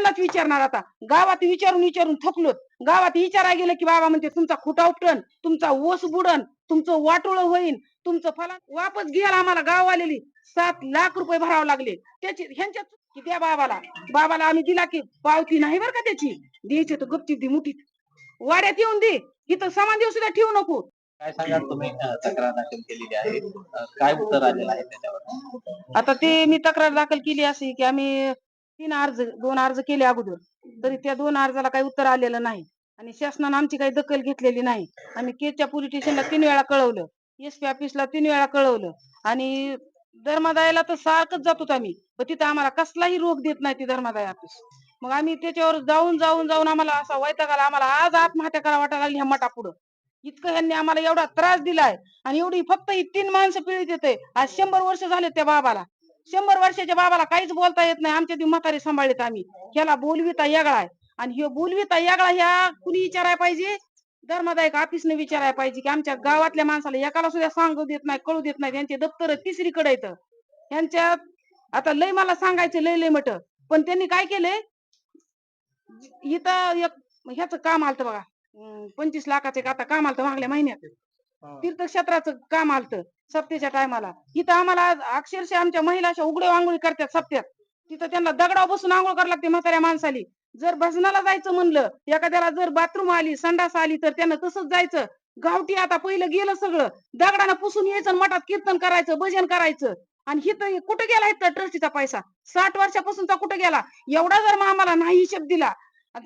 त्यांनाच विचारणार आता. गावात विचारून विचारून थकलोत. गावात विचारायला गेलं की बाबा म्हणते तुमचा खुटा उपटन तुमचा ओस बुडन तुमचं वाटोळ होईन तुमचं फला वापस घ्यायला आम्हाला गाव आलेली सात लाख रुपये भरावे लागले. त्याची ह्यांच्या की द्या बाबाला. बाबाला आम्ही दिला की पावती नाही बरं का त्याची? द्यायची तर गपचीप दी मुठीत वाड्यात येऊन दे. इथं सामान देऊ सुद्धा ठेवू नको. काय सांगाल तुम्ही? तक्रार दाखल केलेली आहे. काय उत्तर आलेलं आहे त्याच्यावर? आता ते मी तक्रार दाखल केली अशी की आम्ही तीन अर्ज दोन अर्ज केले अगोदर. तरी त्या दोन अर्जाला काही उत्तर आलेलं नाही. आणि शासनानं आमची काही दखल घेतलेली नाही. आम्ही केच्या पोलीस स्टेशनला तीन वेळा कळवलं. एस पी ऑफिसला तीन वेळा कळवलं. आणि धर्मादायाला तर सारखंच जातो आम्ही. पण तिथं आम्हाला कसलाही रोग देत नाही ती धर्मादाय ऑफिस मग आम्ही त्याच्यावर जाऊन जाऊन जाऊन आम्हाला असा वैताग आला आम्हाला आज आत्महत्या करा वाटायला लागली ह्या मठापुढं. इतकं ह्यांनी आम्हाला एवढा त्रास दिलाय. आणि एवढी फक्त ही तीन माणसं पिळीत येते आज शंभर वर्ष झाले त्या बाबाला. शंभर वर्षाच्या बाबाला काहीच बोलता येत नाही. आमच्या ती म्हातारे सांभाळीत आम्ही. ह्याला बोलविता यागळा आहे. आणि ह्यो बोलविता यागळा ह्या कुणी विचारायला पाहिजे? धर्मदायक ऑफिसने विचारायला पाहिजे की आमच्या गावातल्या माणसाला एकाला सुद्धा सांगू देत नाही कळू देत नाही. त्यांचे दप्तर तिसरीकडे येतं ह्यांच्यात आता लय मला सांगायचं लय लय मट. पण त्यांनी काय केलंय? इथं एक ह्याच काम आलत बघा. पंचवीस लाखाचे आता काम आलत मागल्या महिन्यात. तीर्थक्षेत्राचं काम आलत. सप्त्याच्या टायमाला इथं आम्हाला अक्षरशः आमच्या महिला अशा उघडे आंघोळी करतात सप्त्यात तिथं त्यांना दगडा बसून आंघोळ करायला लागते म्हाताऱ्या माणसाली. जर भजनाला जायचं म्हणलं एखाद्याला जर बाथरूम आली संडास आली तर त्यांना तसंच जायचं. गावठी आता पहिलं गेलं सगळं. दगडानं पुसून यायचं मठात कीर्तन करायचं भजन करायचं. आणि हिथं कुठं गेला इथं ट्रस्टीचा पैसा? साठ वर्षापासूनचा कुठं गेला? एवढा जर मग आम्हाला नाही हिशेब दिला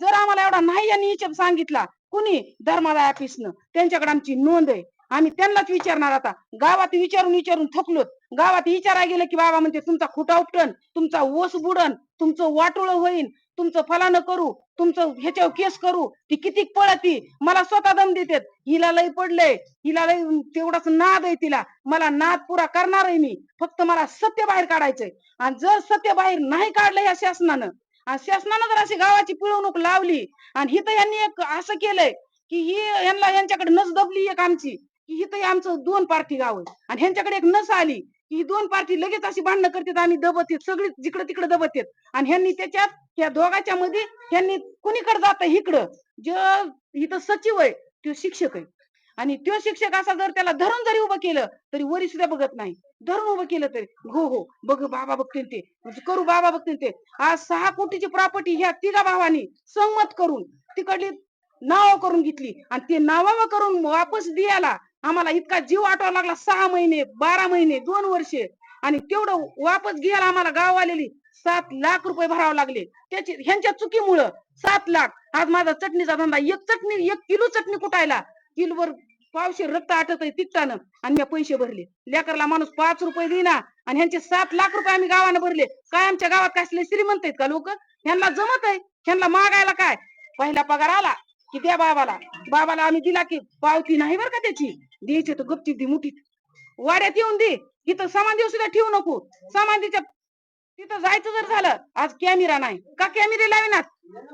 जर आम्हाला एवढा नाही यांनी हिशेब सांगितला कुणी? धर्मादाय ऑफिसनं त्यांच्याकडे आमची नोंद आहे. आम्ही त्यांनाच विचारणार आता. गावात विचारून विचारून थकलोत गावात विचारा गेलं की बाबा म्हणते तुमचा खुटा उपटन तुमचा ओस बुडन तुमचं वाटोळ होईन तुमचं फलानं करू तुमचं ह्याच्यावर केस करू ती किती पळती मला स्वतः दम देतात. हिला लय पडलंय हिला लय तेवढाच नाद आहे तिला. मला नाद पुरा करणार आहे मी. फक्त मला सत्य बाहेर काढायचंय. आणि जर सत्य बाहेर नाही काढलं या शासनानं आणि शासनानं जर अशी गावाची पिळवणूक लावली आणि हिथं यांनी एक असं केलंय की ही यांना यांच्याकडे नस दबली एक आमची की इथं आमचं दोन पार्टी गाव आहे. आणि ह्यांच्याकडे एक नस आली की ही दोन पार्टी लगेच अशी भांडणं करतात आणि दबत येत सगळी जिकडे तिकडे दबत येत. आणि ह्यांनी त्याच्यात या दोघाच्या मध्ये ह्यांनी कुणीकडे जात? इकडं. जे इथं सचिव आहे तो शिक्षक आहे. आणि तो शिक्षक असा जर त्याला धरून जरी उभं केलं तरी वरी सुद्धा बघत नाही. धरून उभं केलं तरी हो हो बघ बाबा बघतील ते. म्हणजे करू बाबा बघतील ते. आज सहा कोटीची प्रॉपर्टी ह्या तिघा भावानी संमत करून तिकडली नाव करून घेतली. आणि ते नावावं करून वापस द्यायला आम्हाला इतका जीव आठवावा लागला. सहा महिने बारा महिने दोन वर्षे. आणि तेवढं वापस घ्यायला आम्हाला गाव आलेली सात लाख रुपये भरावे लागले. त्याची ह्यांच्या चुकीमुळं सात लाख. आज माझा चटणीचा धंदा एक चटणी एक किलो चटणी कुटायला. किलोवर पावशे रक्त आटत आहे तिकटानं. आणि मी पैसे भरले. लेकरला माणूस पाच रुपये देईना. आणि ह्यांचे सात लाख रुपये आम्ही गावानं भरले. काय आमच्या गावात कसले श्रीमंत आहेत का लोक? ह्यांना जमत आहे. ह्यांना मागायला काय? पहिला पगार आला की द्या बाबाला. बाबाला आम्ही दिला की पावती नाही बरं का त्याची? द्यायची तर गपचीप दे मुठीत. वाड्यात येऊन दे इथं समाधी सुद्धा ठेवू नको. समाधीच्या तिथं जायचं जर झालं आज कॅमेरा नाही. का कॅमेरे लावेनात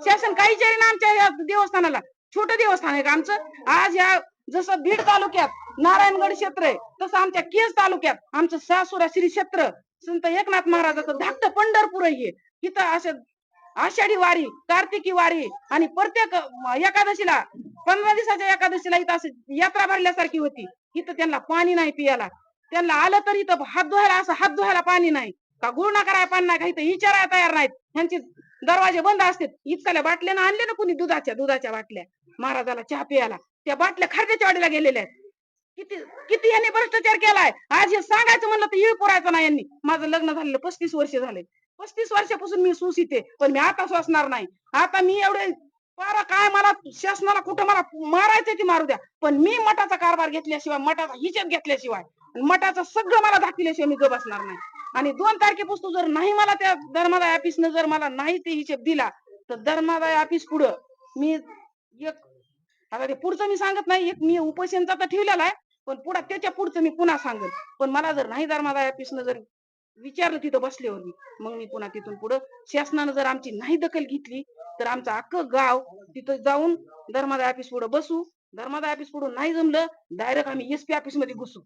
शासन काही ना आमच्या या देवस्थानाला. छोटं देवस्थान आहे का आमचं? आज या जसं बीड तालुक्यात नारायणगड क्षेत्र आहे तसं आमच्या केस तालुक्यात आमचं सासुरा श्री क्षेत्र. संत एकनाथ महाराजाचं धाकट पंढरपूर आहे. इथं असं आषाढी वारी कार्तिकी वारी आणि प्रत्येक एकादशीला पंधरा दिवसाच्या एकादशीला इथं असं यात्रा भरल्यासारखी होती. इथं त्यांना पाणी नाही पियाला. त्यांना आलं तर इथं हात धुवायला असं हात धुवायला पाणी नाही. का गुळणा करायला पाणी नाही का इथं विचारायला तयार नाहीत. ह्यांचे दरवाजे बंद असतात. इतक्याला बाटल्यानं आणले ना कुणी दुधाच्या दुधाच्या बाटल्या. महाराजाला चहा पियाला. त्या बाटल्या खर्चाच्या वाडीला गेलेल्या आहेत. किती किती यांनी भ्रष्टाचार केलाय? आज हे सांगायचं म्हणलं तर येळ पुरायचं नाही यांनी. माझं लग्न झालेलं पस्तीस वर्ष झाले. पस्तीस वर्षापासून मी सुसीते पण मी आता सोसणार नाही. आता मी एवढे पारा काय मला शासनाला कुठं मला मारायचं ती मारू द्या. पण मी मठाचा कारभार घेतल्याशिवाय मठाचा हिशेब घेतल्याशिवाय मठाचं सगळं मला दाखविल्याशिवाय मी ग बसणार नाही. आणि दोन तारखेपासून जर नाही मला त्या धर्मादाय ऑफिसनं जर मला नाही ते हिशेब दिला तर धर्मादाय ऑफिस पुढं मी एक आता ते पुढचं मी सांगत नाही एक मी उपोषणचा तर ठेवलेला आहे पण पुढं त्याच्या पुढचं मी पुन्हा सांगेन. पण मला जर नाही धर्मादाय ऑफिसनं जर विचारलं तिथं बसल्यावर मी मग मी पुन्हा तिथून पुढं शासनानं जर आमची नाही दखल घेतली तर आमचं अख्खं गाव तिथं जाऊन धर्मादाय ऑफिस पुढे बसू. धर्मादाय ऑफिस पुढे नाही जमलं डायरेक्ट आम्ही एसपी ऑफिसमध्ये घुसू.